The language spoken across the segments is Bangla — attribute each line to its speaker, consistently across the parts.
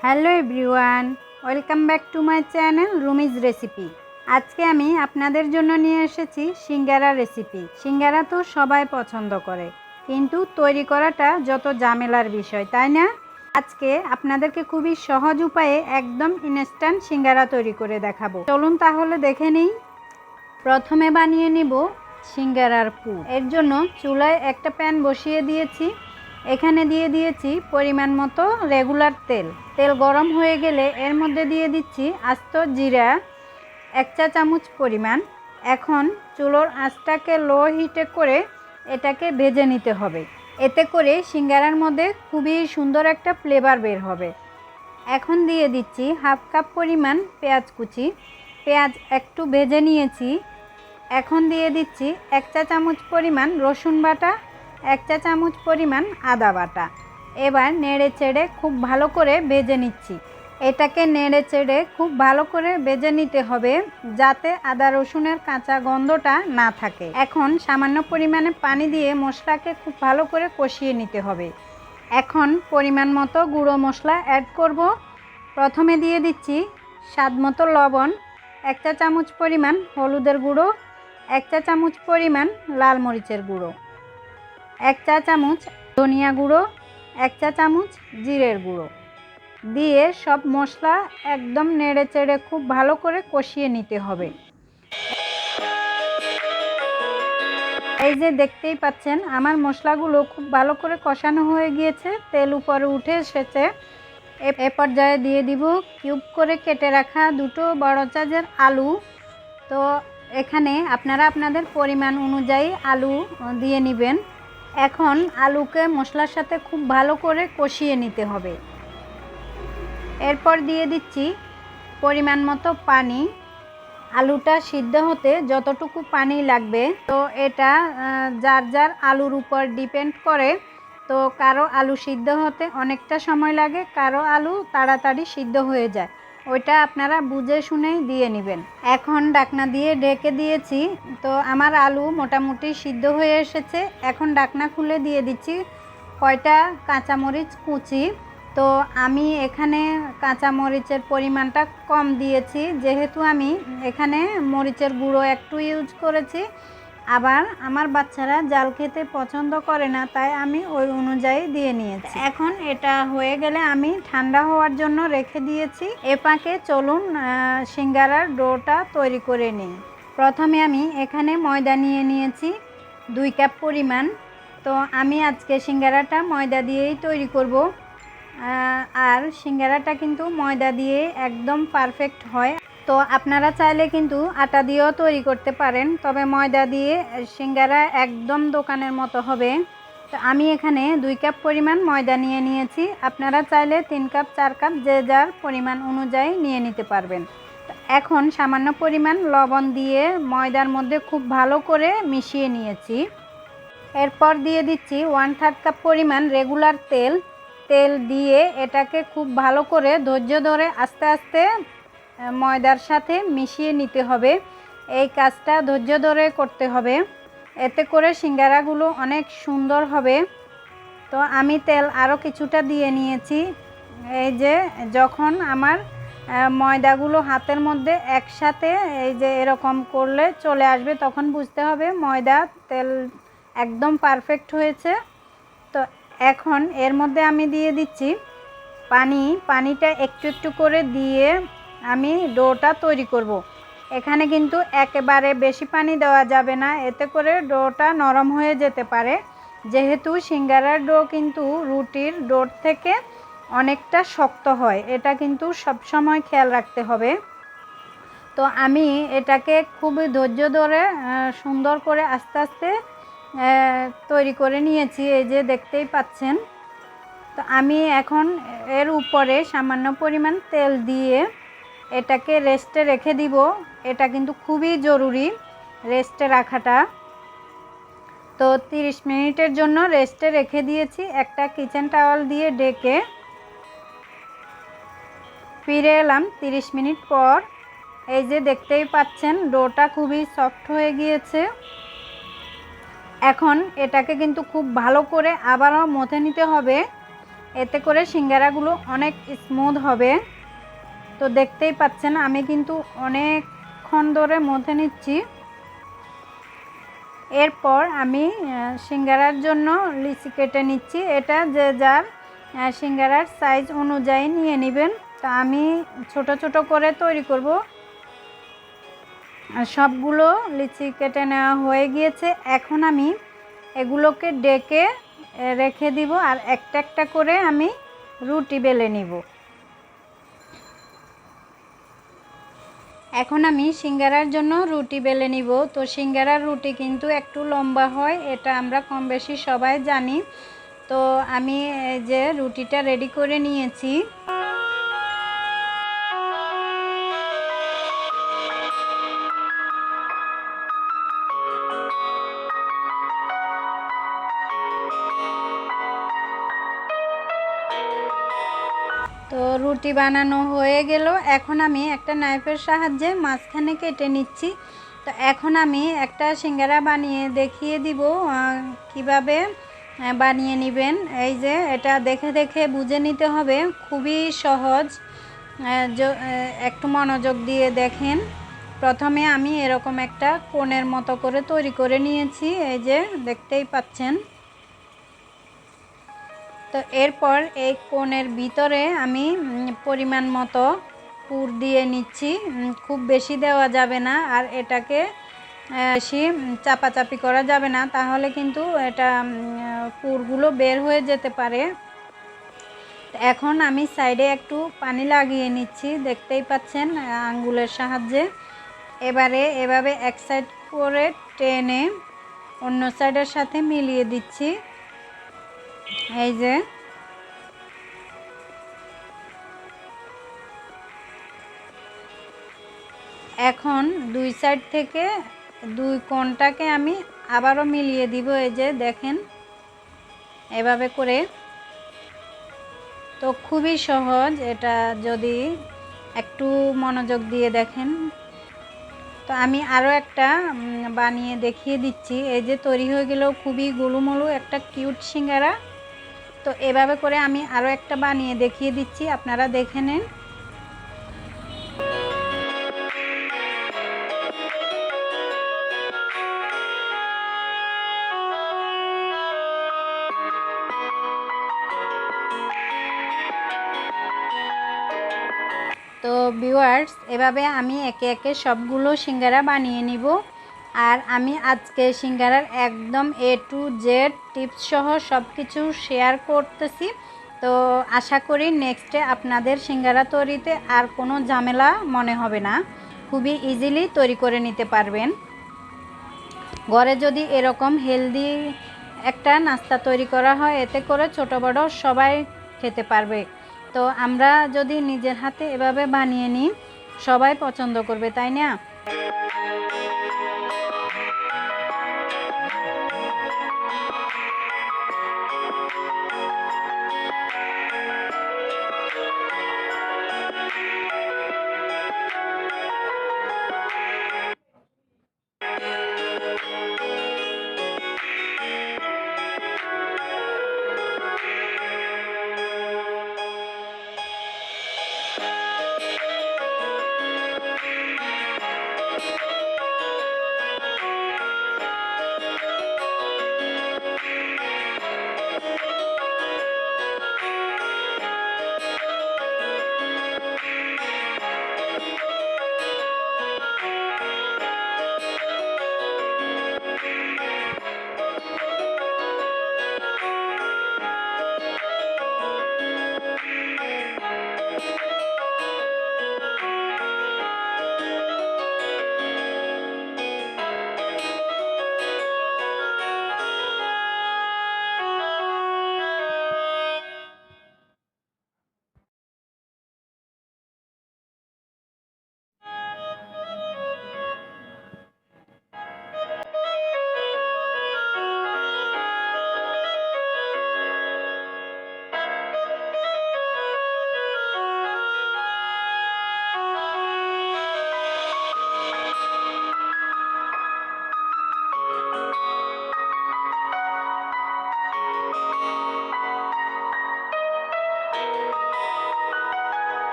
Speaker 1: Hello everyone, welcome back to my channel Rumi's recipe. আজকে আমি আপনাদের জন্য নিয়ে এসেছি সিঙ্গারা রেসিপি। সিঙ্গারা তো সবাই পছন্দ করে, কিন্তু তৈরি করাটা যত ঝামেলার বিষয়, তাই না? আজকে আপনাদেরকে খুবই সহজ উপায়ে একদম ইনস্ট্যান্ট সিঙ্গারা তৈরি করে দেখাবো। চলুন তাহলে দেখে নিই। প্রথমে বানিয়ে নিব সিঙ্গারার পুর। এর জন্য চুলায় একটা প্যান বসিয়ে দিয়েছি। এখানে দিয়ে দিয়েছি পরিমাণ মতো রেগুলার তেল। তেল গরম হয়ে গেলে এর মধ্যে দিয়ে দিচ্ছি আস্ত জিরা, এক চা চামচ পরিমাণ। এখন চুলোর আঁচটাকে লো হিটে করে এটাকে ভেজে নিতে হবে। এতে করে সিঙ্গারার মধ্যে খুবই সুন্দর একটা ফ্লেভার বের হবে। এখন দিয়ে দিচ্ছি হাফ কাপ পরিমাণ পেঁয়াজ কুচি। পেঁয়াজ একটু ভেজে নিয়েছি। এখন দিয়ে দিচ্ছি এক চা চামচ পরিমাণ রসুন বাটা এক চা চামচ পরিমাণ আদা বাটা। এবার নেড়ে চেড়ে খুব ভালো করে ভেজে নিচ্ছি। এটাকে নেড়ে চেড়ে খুব ভালো করে ভেজে নিতে হবে যাতে আদা রসুনের কাঁচা গন্ধটা না থাকে। এখন সামান্য পরিমাণে পানি দিয়ে মশলাকে খুব ভালো করে কষিয়ে নিতে হবে। এখন পরিমাণ মতো গুঁড়ো মশলা অ্যাড করব। প্রথমে দিয়ে দিচ্ছি স্বাদ মতো লবণ, এক চা চামচ পরিমাণ হলুদের গুঁড়ো, এক চা চামচ পরিমাণ লাল মরিচের গুঁড়ো। এক চা চামচ ধনিয়া গুঁড়ো, এক চা চামচ জিরের গুঁড়ো। দিয়ে সব মশলা একদম নেড়ে চেড়ে খুব ভালো করে কষিয়ে নিতে হবে। এই যে দেখতেই পাচ্ছেন, আমার মশলাগুলো খুব ভালো করে কষানো হয়ে গিয়েছে, তেল উপরে উঠে এসেছে। এ- পর্যায়ে দিয়ে দিব কিউব করে কেটে রাখা দুটো বড় চার্জের আলু। তো এখানে আপনারা আপনাদের পরিমাণ অনুযায়ী আলু দিয়ে নেবেন। এখন আলুকে মশলার সাথে খুব ভালো করে কষিয়ে নিতে হবে। এরপর দিয়ে দিচ্ছি পরিমাণ মতো পানি। আলুটা সিদ্ধ হতে যতটুকু পানি লাগবে, তো এটা যার যার আলুর উপর ডিপেন্ড করে, তো কারও আলু সিদ্ধ হতে অনেকটা সময় লাগে, কারও আলু তাড়াতাড়ি সিদ্ধ হয়ে যায়। ওইটা আপনারা বুঝে শুনেই দিয়ে নেবেন। এখন ডাকনা দিয়ে ঢেকে দিয়েছি, তো আমার আলু মোটামুটি সিদ্ধ হয়ে এসেছে। এখন ডাকনা খুলে দিয়ে দিচ্ছি কয়টা কাঁচামরিচ কুচি। তো আমি এখানে কাঁচামরিচের পরিমাণটা কম দিয়েছি, যেহেতু আমি এখানে মরিচের গুঁড়ো একটু ইউজ করেছি। আবার আমার বাচ্চারা জাল খেতে পছন্দ করে না, তাই আমি ওই অনুযায়ী দিয়ে নিয়েছি। এখন এটা হয়ে গেলে আমি ঠান্ডা হওয়ার জন্য রেখে দিয়েছি। এ পাকে চলুন সিঙ্গারার ডোটা তৈরি করে নিই। প্রথমে আমি এখানে ময়দা নিয়ে নিয়েছি, দুই কাপ পরিমাণ। তো আমি আজকে সিঙ্গারাটা ময়দা দিয়েই তৈরি করব। আর সিঙ্গারাটা কিন্তু ময়দা দিয়ে একদম পারফেক্ট হয়। তো আপনারা চাইলে কিন্তু আটা দিয়েও তৈরি করতে পারেন। তবে ময়দা দিয়ে সিঙ্গারা একদম দোকানের মতো হবে। তো আমি এখানে দুই কাপ পরিমাণ ময়দা নিয়ে নিয়েছি। আপনারা চাইলে তিন কাপ, চার কাপ যে যার পরিমাণ অনুযায়ী নিয়ে নিতে পারবেন। এখন সামান্য পরিমাণ লবণ দিয়ে ময়দার মধ্যে খুব ভালো করে মিশিয়ে নিয়েছি। এরপর দিয়ে দিচ্ছি ওয়ান থার্ড কাপ পরিমাণ রেগুলার তেল। তেল দিয়ে এটাকে খুব ভালো করে ধৈর্য ধরে আস্তে আস্তে ময়দার সাথে মিশিয়ে নিতে হবে। এই কাজটা ধৈর্য ধরে করতে হবে। এতে করে সিঙ্গারাগুলো অনেক সুন্দর হবে। তো আমি তেল আরও কিছুটা দিয়ে নিয়েছি। এই যে যখন আমার ময়দাগুলো হাতের মধ্যে একসাথে এই যে এরকম করলে চলে আসবে, তখন বুঝতে হবে ময়দা, তেল একদম পারফেক্ট হয়েছে। তো এখন এর মধ্যে আমি দিয়ে দিচ্ছি পানি। পানিটা একটু একটু করে দিয়ে আমি ডোটা তৈরি করব। এখানে কিন্তু একেবারে বেশি পানি দেওয়া যাবে না। এতে করে ডোটা নরম হয়ে যেতে পারে। যেহেতু সিঙ্গারার ডো কিন্তু রুটির ডোর থেকে অনেকটা শক্ত হয়। এটা কিন্তু সবসময় খেয়াল রাখতে হবে। তো আমি এটাকে খুবই ধৈর্য ধরে সুন্দর করে আস্তে আস্তে তৈরি করে নিয়েছি। এই যে দেখতেই পাচ্ছেন। তো আমি এখন এর উপরে সামান্য পরিমাণ তেল দিয়ে এটাকে রেস্টে রেখে দিব। এটা কিন্তু খুবই জরুরি রেস্টে রাখাটা। তো 30 মিনিটের জন্য রেস্টে রেখে দিয়েছি একটা কিচেন টাওয়াল দিয়ে ডেকে। ফিরে এলাম 30 মিনিট পর। এই যে দেখতেই পাচ্ছেন, ডোটা খুবই সফট হয়ে গিয়েছে। এখন এটাকে কিন্তু খুব ভালো করে আবারও মথে নিতে হবে। এতে করে সিঙ্গারাগুলো অনেক স্মুথ হবে। তো দেখতেই পাচ্ছেন, আমি কিন্তু অনেকক্ষণ ধরে মধ্যে নিচ্ছি। এরপর আমি সিঙ্গারার জন্য লিচি কেটে নিচ্ছি। এটা যে যার সিঙ্গারার সাইজ অনুযায়ী নিয়ে নেবেন। তা আমি ছোট ছোট করে তৈরি করব। সবগুলো লিচি কেটে নেওয়া হয়ে গিয়েছে। এখন আমি এগুলোকে ডেকে রেখে দিব। আর একটা একটা করে আমি রুটি বেলে নিব। এখন আমি সিঙ্গারার জন্য রুটি বেলে নিব। তো সিঙ্গারার রুটি কিন্তু একটু লম্বা হয়, এটা আমরা কম বেশি সবাই জানি। তো আমি যে রুটিটা রেডি করে নিয়েছি। রুটি বানানো হয়ে গেল। এখন আমি একটা নাইফের সাহায্যে মাঝখানে কেটে নিচ্ছি। তো এখন আমি একটা সিঙ্গারা বানিয়ে দেখিয়ে দিব কীভাবে বানিয়ে নেবেন। এই যে, এটা দেখে দেখে বুঝে নিতে হবে। খুবই সহজ। একটু মনোযোগ দিয়ে দেখেন। প্রথমে আমি এরকম একটা কোণের মতো করে তৈরি করে নিয়েছি। এই যে, দেখতেই পাচ্ছেন। তো এরপর এই কোণের ভিতরে আমি পরিমাণ মতো পুর দিয়ে নিচ্ছি। খুব বেশি দেওয়া যাবে না আর এটাকে বেশি চাপাচাপি করা যাবে না। তাহলে কিন্তু এটা পুরগুলো বের হয়ে যেতে পারে। এখন আমি সাইডে একটু পানি লাগিয়ে নিচ্ছি। দেখতেই পাচ্ছেন আঙ্গুলের সাহায্যে। এবারে এভাবে এক সাইড করে টেনে অন্য সাইডের সাথে মিলিয়ে দিচ্ছি। এই যে। এখন দুই সাইড থেকে দুই কোণটাকে আমি আবারও মিলিয়ে দিব, এই যে দেখেন। এভাবে করে। তো খুবই সহজ, এটা যদি একটু মনোযোগ দিয়ে দেখেন। তো আমি আরও একটা বানিয়ে দেখিয়ে দিচ্ছি। এই যে তৈরি হয়ে গেল খুবই গোলুমলু একটা কিউট সিঙ্গারা। তো এভাবে করে আমি আরও একটা বানিয়ে দেখিয়ে দিচ্ছি, আপনারা দেখে নেন। তো ভিউয়ার্স এভাবে আমি একে একে সবগুলো সিঙ্গারা বানিয়ে নিব। আর আমি আজকে সিঙ্গারার একদম এ টু জেড টিপস সহ সব কিছু শেয়ার করতেছি। তো আশা করি নেক্সটে আপনাদের সিঙ্গারা তৈরিতে আর কোনো ঝামেলা মনে হবে না। খুবই ইজিলি তৈরি করে নিতে পারবেন। ঘরে যদি এরকম হেলদি একটা নাস্তা তৈরি করা হয়, এতে করে ছোট বড় সবাই খেতে পারবে। তো আমরা যদি নিজের হাতে এভাবে বানিয়ে নিই, সবাই পছন্দ করবে, তাই না?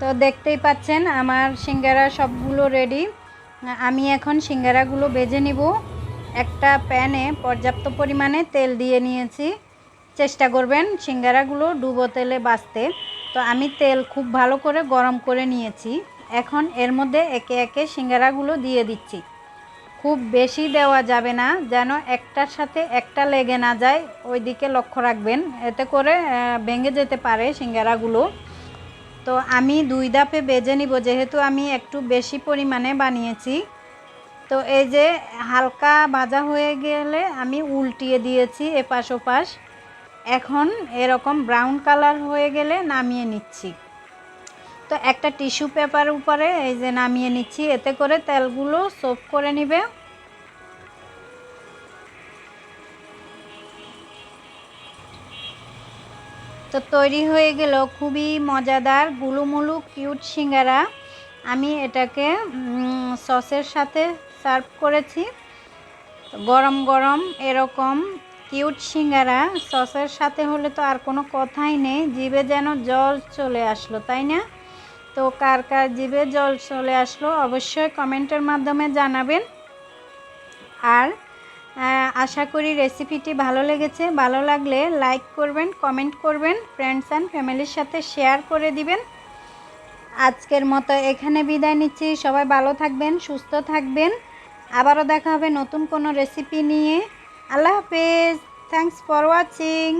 Speaker 1: তো দেখতেই পাচ্ছেন, আমার সিঙ্গারা সবগুলো রেডি আমি এখন সিঙ্গারাগুলো বেজে নিব। একটা প্যানে পর্যাপ্ত পরিমাণে তেল দিয়ে নিয়েছি। চেষ্টা করবেন সিঙ্গারাগুলো ডুবো তেলে বাছতে তো আমি তেল খুব ভালো করে গরম করে নিয়েছি। এখন এর মধ্যে একে একে সিঙ্গারাগুলো দিয়ে দিচ্ছি। খুব বেশি দেওয়া যাবে না, যেন একটার সাথে একটা লেগে না যায়। ওই দিকে লক্ষ্য রাখবেন, এতে করে ভেঙে যেতে পারে সিঙ্গারাগুলো। তো আমি দুই ধাপে বেজে নিব, যেহেতু আমি একটু বেশি পরিমাণে বানিয়েছি। তো এই যে হালকা ভাজা হয়ে গেলে আমি উল্টিয়ে দিয়েছি এপাশ ওপাশ। এখন এরকম ব্রাউন কালার হয়ে গেলে নামিয়ে নিচ্ছি। তো একটা টিস্যু পেপার উপরে এই যে নামিয়ে নিচ্ছি, এতে করে তেলগুলো সোপ করে নিবে। তো তৈরি হয়ে গেল খুবই মজাদার গুলুমুলু কিউট সিঙ্গারা। আমি এটাকে সসের সাথে সার্ভ করেছি। গরম গরম এরকম কিউট সিঙ্গারা, সসের সাথে হলে তো আর কোনো কথাই নেই, জিভে যেন জল চলে আসলো, তাই না? তো কার কার জিভে জল চলে আসলো অবশ্যই কমেন্টের মাধ্যমে জানাবেন। আর আশা করি রেসিপিটি ভালো লেগেছে। ভালো লাগলে লাইক করবেন, কমেন্ট করবেন ফ্রেন্ডস অ্যান্ড ফ্যামিলির সাথে শেয়ার করে দিবেন। আজকের মতো এখানে বিদায় নিচ্ছি। সবাই ভালো থাকবেন, সুস্থ থাকবেন। আবারও দেখা হবে নতুন কোনো রেসিপি নিয়ে। আল্লাহ হাফেজ। Thanks for watching